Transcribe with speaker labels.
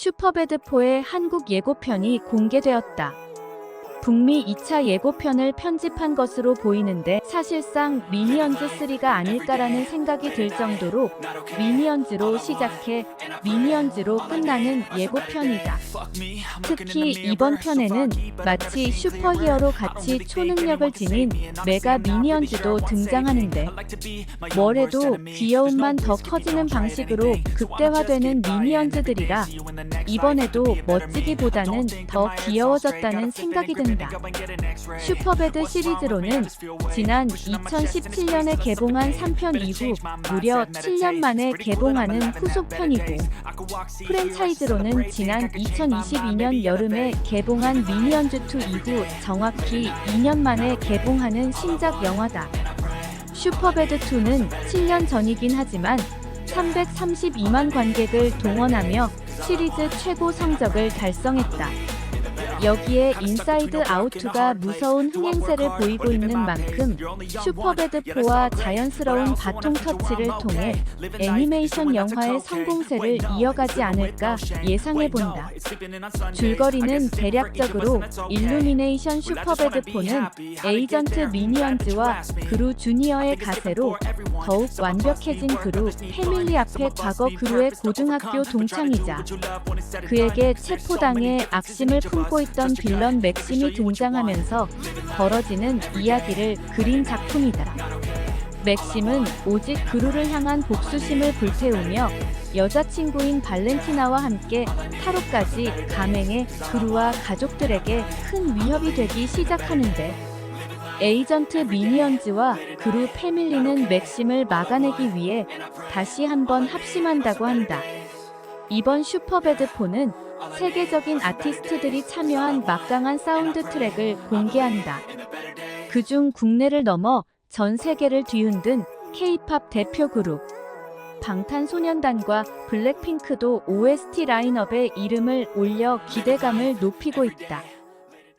Speaker 1: 슈퍼배드4의 한국 예고편이 공개되었다. 북미 2차 예고편을 편집한 것으로 보이는데 사실상 미니언즈 3가 아닐까라는 생각이 들 정도로 미니언즈로 시작해 미니언즈로 끝나는 예고편이다. 특히 이번 편에는 마치 슈퍼히어로 같이 초능력을 지닌 메가 미니언즈도 등장하는데 뭐래도 귀여움만 더 커지는 방식으로 극대화되는 미니언즈들이라 이번에도 멋지기보다는 더 귀여워졌다는 생각이 든다. 슈퍼배드 시리즈로는 지난 2017년에 개봉한 3편 이후 무려 7년 만에 개봉하는 후속편이고 프랜차이즈로는 지난 2022년 여름에 개봉한 미니언즈2 이후 정확히 2년 만에 개봉하는 신작 영화다. 슈퍼배드2는 7년 전이긴 하지만 332만 관객을 동원하며 시리즈 최고 성적을 달성했다. 여기에 인사이드 아웃2가 무서운 흥행세를 보이고 있는 만큼 슈퍼배드4와 자연스러운 바통 터치를 통해 애니메이션 영화의 성공세를 이어가지 않을까 예상해본다. 줄거리는 대략적으로 일루미네이션 슈퍼배드4는 에이전트 미니언즈와 그루 주니어의 가세로 더욱 완벽해진 그루 패밀리 앞에 과거 그루의 고등학교 동창이자 그에게 체포당해 악심을 품고 있던 빌런 맥심이 등장하면서 벌어지는 이야기를 그린 작품이다. 맥심은 오직 그루를 향한 복수심을 불태우며 여자친구인 발렌티나와 함께 타로까지 감행해 그루와 가족들에게 큰 위협이 되기 시작하는데 에이전트 미니언즈와 그루 패밀리는 맥심을 막아내기 위해 다시 한번 합심한다고 한다. 이번 슈퍼배드4는 세계적인 아티스트들이 참여한 막강한 사운드 트랙을 공개한다. 그중 국내를 넘어 전 세계를 뒤흔든 K-팝 대표 그룹 방탄소년단과 블랙핑크도 OST 라인업에 이름을 올려 기대감을 높이고 있다.